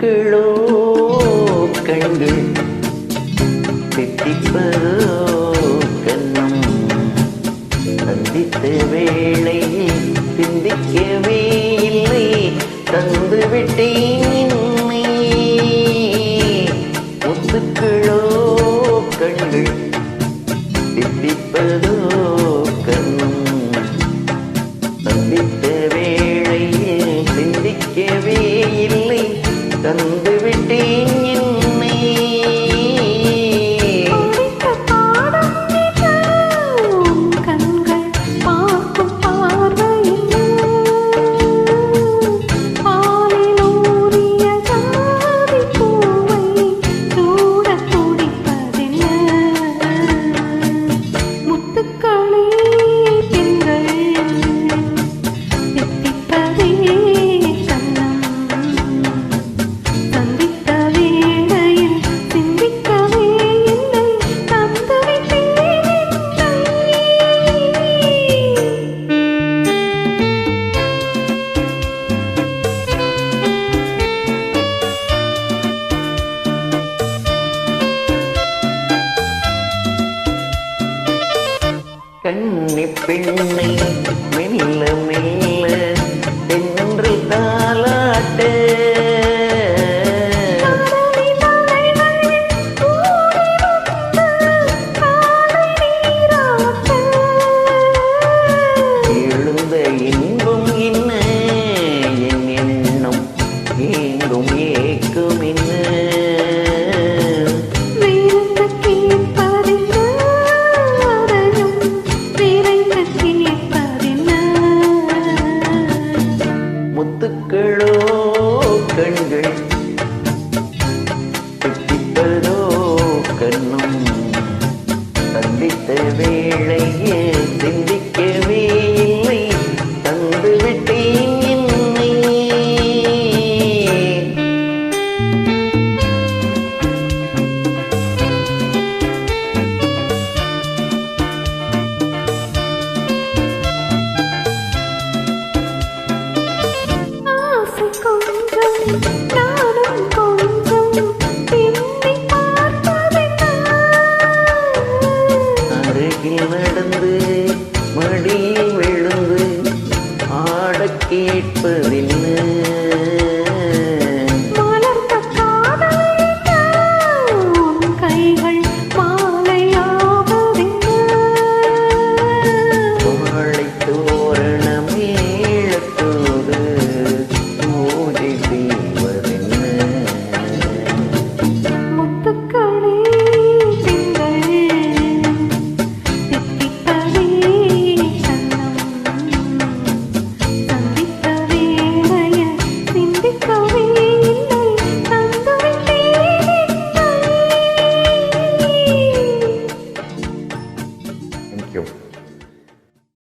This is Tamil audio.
கண்களோ கண்கள் கெட்டிப்பதோ கண்ணம். சந்தித்த வேளை சிந்திக்கவே இல்லை. தந்து விட்டேன் 你。கண்ணி பெண்ணை மெல்ல மெல்ல நடந்து